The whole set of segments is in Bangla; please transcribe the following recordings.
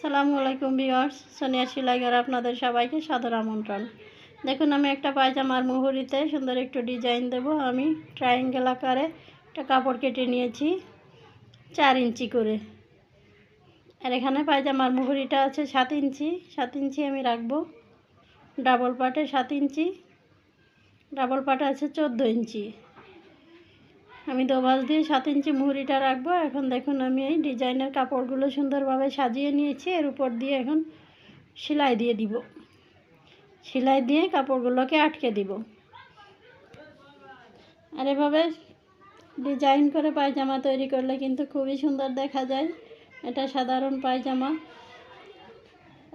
সালামু আলাইকুম ভিউয়ার্স, সোনিয়া সিলাইগার আপনাদের সবাইকে সাদর আমন্ত্রণ। দেখুন, আমি একটা পায়জামার মুহুরিতে সুন্দর একটু ডিজাইন দেব। আমি ট্রায়াঙ্গেল আকারে একটা কাপড় কেটে নিয়েছি, চার ইঞ্চি করে। আর এখানে পায়জামার মুহুরিটা আছে সাত ইঞ্চি। সাত ইঞ্চি আমি রাখব ডাবল পাটে সাত ইঞ্চি। ডাবল পাটে আছে চোদ্দ ইঞ্চি। আমি দোবাস দিয়ে সাত ইঞ্চি মুহুরিটা রাখব। এখন দেখুন আমি এই ডিজাইনের কাপড়গুলো সুন্দরভাবে সাজিয়ে নিয়েছি। এর উপর দিয়ে এখন সেলাই দিয়ে দিব। সেলাই দিয়ে কাপড়গুলোকে আটকে দিব। আর এভাবে ডিজাইন করে পায়জামা তৈরি করলে কিন্তু খুবই সুন্দর দেখা যায়। এটা সাধারণ পায়জামা।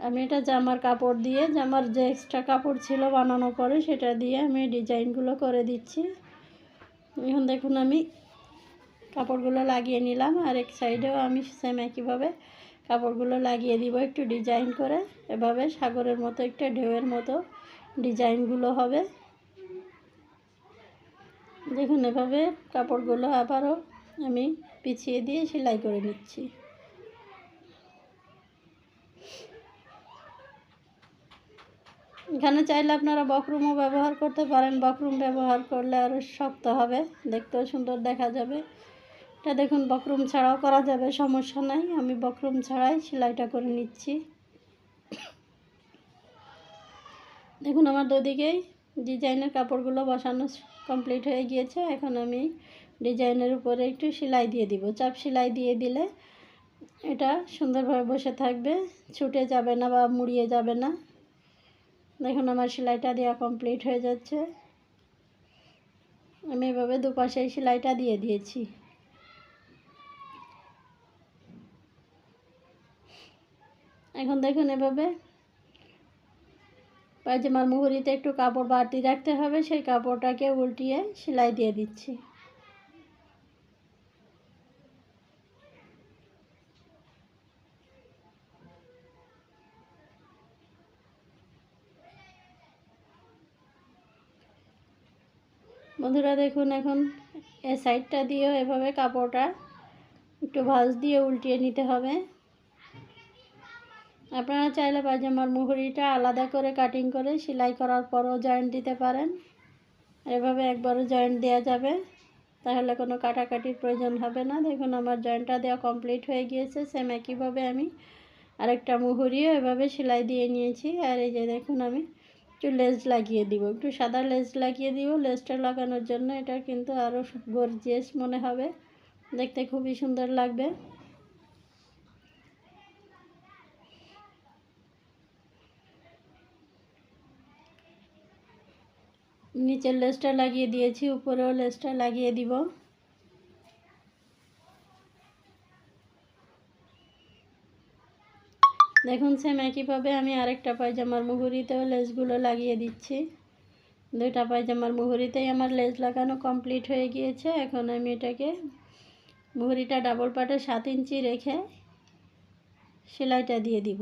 আমি এটা জামার কাপড় দিয়ে, জামার যে এক্সট্রা কাপড় ছিল বানানো পরে সেটা দিয়ে আমি ডিজাইনগুলো করে দিচ্ছি। এখন দেখুন আমি কাপড়গুলো লাগিয়ে নিলাম, আর এক সাইডেও আমি সেম একইভাবে কাপড়গুলো লাগিয়ে দিব একটু ডিজাইন করে। এভাবে সাগরের মতো, একটা ঢেউয়ের মতো ডিজাইনগুলো হবে। দেখুন এভাবে কাপড়গুলো আবারও আমি পিছিয়ে দিয়ে সেলাই করে নিচ্ছি। এখানে চাইলে আপনারা বকরুমও ব্যবহার করতে পারেন। বকরুম ব্যবহার করলে আরও শক্ত হবে। দেখতেও সুন্দর দেখা যাবে। এটা দেখুন, বকরুম ছাড়াও করা যাবে, সমস্যা নাই। আমি বকরুম ছাড়াই সেলাইটা করে নিচ্ছি। দেখুন, আমার দুদিকেই ডিজাইনের কাপড়গুলো বসানো কমপ্লিট হয়ে গিয়েছে। এখন আমি ডিজাইনের উপরে একটু সেলাই দিয়ে দিব। চাপ সেলাই দিয়ে দিলে এটা সুন্দরভাবে বসে থাকবে, ছুটে যাবে না বা মুড়িয়ে যাবে না। দেখুন, আমার সেলাইটা দেওয়া কমপ্লিট হয়ে যাচ্ছে। আমি এভাবে দুপাশে সেলাইটা দিয়ে দিয়েছি। এখন দেখুন, এভাবে পায়জামার মুহুরিতে একটু কাপড় বাড়তি রাখতে হবে, সেই কাপড়টাকে উল্টিয়ে সেলাই দিয়ে দিচ্ছি। বন্ধুরা দেখুন এখন এ সাইডটা দিয়েও এভাবে কাপড়টা একটু ভাজ দিয়ে উল্টিয়ে নিতে হবে। আপনারা চাইলে পায়জামার মুহুরিটা আলাদা করে কাটিং করে সেলাই করার পরও জয়েন্ট দিতে পারেন। এভাবে একবারও জয়েন্ট দেওয়া যাবে, তাহলে কোনো কাটাকাটির প্রয়োজন হবে না। দেখুন আমার জয়েন্টটা দেওয়া কমপ্লিট হয়ে গিয়েছে সেম একইভাবে আমি আরেকটা মুহুরিও এভাবে সেলাই দিয়ে নিয়েছি। আর এই যে দেখুন আমি একটু লেজ লাগিয়ে দিব, একটু সাদা লেজ লাগিয়ে দিব। লেজটা লাগানোর জন্য এটা কিন্তু আরও গর্জিয়াস মনে হবে। দেখতে খুবই সুন্দর লাগবে। নিচের লেসটা লাগিয়ে দিয়েছি, উপরেও লেসটা লাগিয়ে দিব। দেখুন সেম একইভাবে আমি আরেকটা পায়জামার মুহুরিতেও লেসগুলো লাগিয়ে দিচ্ছি। দুইটা পায়জামার মুহুরিতেই আমার লেস লাগানো কমপ্লিট হয়ে গিয়েছে। এখন আমি এটাকে মুহুরিটা ডাবল পাটে সাত ইঞ্চি রেখে সেলাইটা দিয়ে দিব।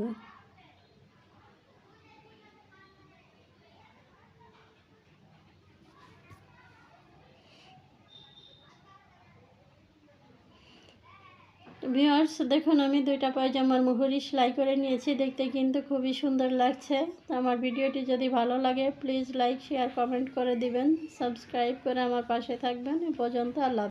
ভিওর্স দেখুন, আমি দুইটা পায়জামার মুহুরি সেলাই করে নিয়েছি। দেখতে কিন্তু খুবই সুন্দর লাগছে। তো আমার ভিডিওটি যদি ভালো লাগে প্লিজ লাইক শেয়ার কমেন্ট করে দিবেন। সাবস্ক্রাইব করে আমার পাশে থাকবেন। এ পর্যন্ত আল্লাহ